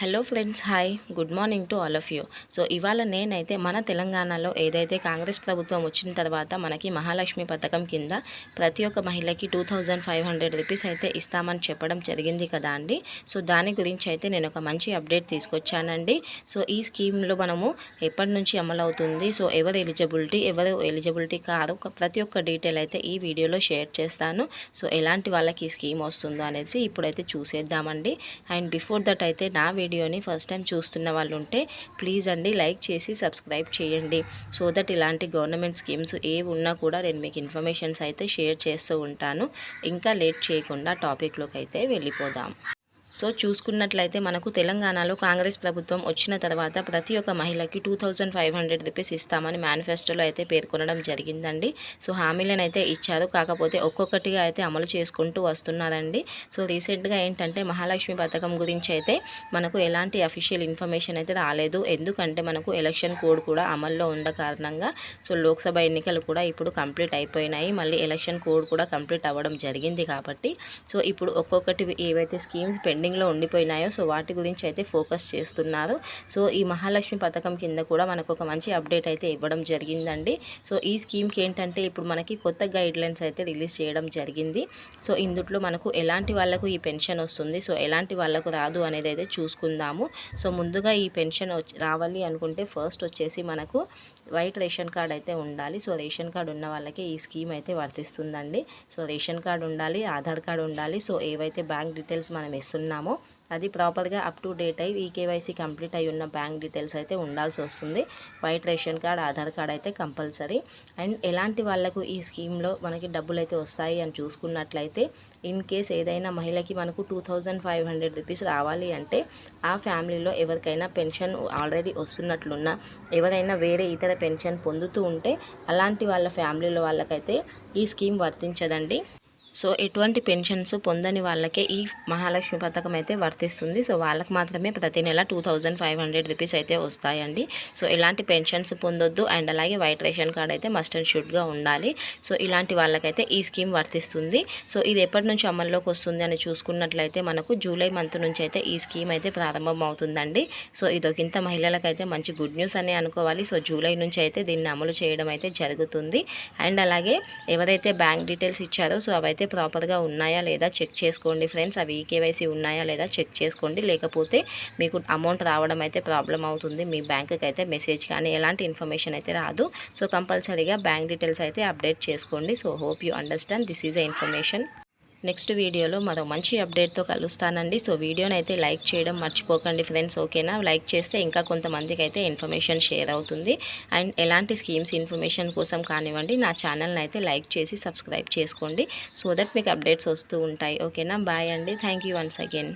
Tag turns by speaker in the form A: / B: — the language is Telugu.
A: Hello friends hi good morning to all of you so ఇవాళ నేనైతే మన తెలంగాణలో ఏదైతే కాంగ్రెస్ ప్రభుత్వం వచ్చిన తర్వాత మనకి మహాలక్ష్మి పథకం కింద ప్రతి ఒక్క మహిళకి two thousand five hundred rupees అయితే ఇస్తామని చెప్పడం జరిగింది కదా అండి. సో దాని గురించి అయితే నేను ఒక మంచి అప్డేట్ తీసుకొచ్చానండి. సో ఈ స్కీమ్లో మనము ఎప్పటి నుంచి అమలు అవుతుంది? సో ఎవరు ఎలిజిబిలిటీ ఎవరు ఎలిజిబిలిటీ కాదు. ప్రతి ఒక్క డీటెయిల్ అయితే ఈ వీడియోలో షేర్ చేస్తాను. సో ఎలాంటి వాళ్ళకి ఈ స్కీమ్ వస్తుందో అనేసి ఇప్పుడైతే చూసేద్దామండి. అండ్ బిఫోర్ దట్ అయితే నా వీడియోని ఫస్ట్ టైం చూస్తున్న వాళ్ళు ఉంటే ప్లీజ్ అండి లైక్ చేసి సబ్స్క్రైబ్ చేయండి. సో దట్ ఇలాంటి గవర్నమెంట్ స్కీమ్స్ ఏ ఉన్నా కూడా నేను మీకు ఇన్ఫర్మేషన్స్ అయితే షేర్ చేస్తూ ఉంటాను. ఇంకా లేట్ చేయకుండా టాపిక్లోకి అయితే వెళ్ళిపోదాం. సో చూసుకున్నట్లయితే మనకు తెలంగాణలో కాంగ్రెస్ ప్రభుత్వం వచ్చిన తర్వాత ప్రతి ఒక్క మహిళకి two thousand five hundred rupees ఇస్తామని మేనిఫెస్టోలో అయితే పేర్కొనడం జరిగిందండి. సో హామీలను అయితే ఇచ్చారు. కాకపోతే ఒక్కొక్కటిగా అయితే అమలు చేసుకుంటూ వస్తున్నారండి. సో రీసెంట్గా ఏంటంటే మహాలక్ష్మి పథకం గురించి అయితే మనకు ఎలాంటి అఫీషియల్ ఇన్ఫర్మేషన్ అయితే రాలేదు. ఎందుకంటే మనకు ఎలక్షన్ కోడ్ కూడా అమల్లో ఉన్న కారణంగా సో లోక్సభ ఎన్నికలు కూడా ఇప్పుడు కంప్లీట్ అయిపోయినాయి. మళ్ళీ ఎలక్షన్ కోడ్ కూడా కంప్లీట్ అవ్వడం జరిగింది కాబట్టి సో ఇప్పుడు ఒక్కొక్కటి ఏవైతే స్కీమ్స్ పెండింగ్ పెండింగ్లో ఉండిపోయినాయో సో వాటి గురించి అయితే ఫోకస్ చేస్తున్నారు. సో ఈ మహాలక్ష్మి పథకం కింద కూడా మనకు ఒక మంచి అప్డేట్ అయితే ఇవ్వడం జరిగిందండి. సో ఈ స్కీమ్కి ఏంటంటే ఇప్పుడు మనకి కొత్త గైడ్లైన్స్ అయితే రిలీజ్ చేయడం జరిగింది. సో ఇందుట్లో మనకు ఎలాంటి వాళ్ళకు ఈ పెన్షన్ వస్తుంది సో ఎలాంటి వాళ్ళకు రాదు అనేది అయితే చూసుకుందాము. సో ముందుగా ఈ పెన్షన్ రావాలి అనుకుంటే ఫస్ట్ వచ్చేసి మనకు వైట్ రేషన్ కార్డ్ అయితే ఉండాలి. సో రేషన్ కార్డు ఉన్న వాళ్ళకి ఈ స్కీమ్ అయితే వర్తిస్తుందండి. సో రేషన్ కార్డు ఉండాలి ఆధార్ కార్డు ఉండాలి. సో ఏవైతే బ్యాంక్ డీటెయిల్స్ మనం చేస్తున్నామో. అది ప్రాపర్గా అప్ టు డేట్ అయ్యి ఈకేవైసీ కంప్లీట్ అయి ఉన్న బ్యాంక్ డీటెయిల్స్ అయితే ఉండాల్సి వస్తుంది. White ration card Aadhaar card అయితే కంపల్సరీ. అండ్ ఎలాంటి వాళ్ళకు ఈ స్కీమ్లో మనకి డబ్బులు అయితే వస్తాయి అని చూసుకున్నట్లయితే ఇన్ కేస్ ఏదైనా మహిళకి మనకు two thousand five hundred rupees రావాలి అంటే ఆ ఫ్యామిలీలో ఎవరికైనా పెన్షన్ ఆల్రెడీ వస్తున్నట్లున్నా ఎవరైనా వేరే ఇతర పెన్షన్ పొందుతూ ఉంటే అలాంటి వాళ్ళ ఫ్యామిలీలో వాళ్ళకైతే ఈ స్కీమ్ వర్తించదండి. సో ఎటువంటి పెన్షన్స్ పొందని వాళ్ళకే ఈ మహాలక్ష్మి పథకం అయితే వర్తిస్తుంది. సో వాళ్ళకి మాత్రమే ప్రతి నెల two thousand five hundred rupees అయితే వస్తాయండి. సో ఇలాంటి పెన్షన్స్ పొందొద్దు. అండ్ అలాగే వైట్ రేషన్ కార్డ్ అయితే మస్ట్ అండ్ షుడ్గా ఉండాలి. సో ఇలాంటి వాళ్ళకైతే ఈ స్కీమ్ వర్తిస్తుంది. సో ఇది ఎప్పటి నుంచి అమల్లోకి వస్తుంది అని చూసుకున్నట్లయితే మనకు జూలై మంత్ నుంచి అయితే ఈ స్కీమ్ అయితే ప్రారంభం అవుతుందండి సో ఇదొకింత మహిళలకైతే మంచి గుడ్ న్యూస్ అని అనుకోవాలి. సో జూలై నుంచి అయితే దీన్ని అమలు చేయడం అయితే జరుగుతుంది. అండ్ అలాగే ఎవరైతే బ్యాంక్ డీటెయిల్స్ ఇచ్చారో సో అవైతే ప్రాపర్గా ఉన్నాయా లేదా చెక్ చేసుకోండి ఫ్రెండ్స్? అవి ఈకేవైసీ ఉన్నాయా లేదా చెక్ చేసుకోండి. లేకపోతే మీకు అమౌంట్ రావడం అయితే ప్రాబ్లం అవుతుంది. మీ బ్యాంక్కి అయితే మెసేజ్ కానీ ఎలాంటి ఇన్ఫర్మేషన్ అయితే రాదు. సో కంపల్సరీగా బ్యాంక్ డీటెయిల్స్ అయితే అప్డేట్ చేసుకోండి. So hope you understand. This is a information. Next వీడియోలో మరో మంచి అప్డేట్తో కలుస్తానండి. సో వీడియోని అయితే లైక్ చేయడం మర్చిపోకండి ఫ్రెండ్స్ ఓకేనా? లైక్ చేస్తే ఇంకా కొంతమందికి అయితే ఇన్ఫర్మేషన్ షేర్ అవుతుంది. అండ్ ఎలాంటి స్కీమ్స్ ఇన్ఫర్మేషన్ కోసం కానివ్వండి నా ఛానల్ని అయితే లైక్ చేసి సబ్స్క్రైబ్ చేసుకోండి. సో దట్ మీకు అప్డేట్స్ వస్తూ ఉంటాయి. ఓకేనా? బాయ్ అండి. Thank once again.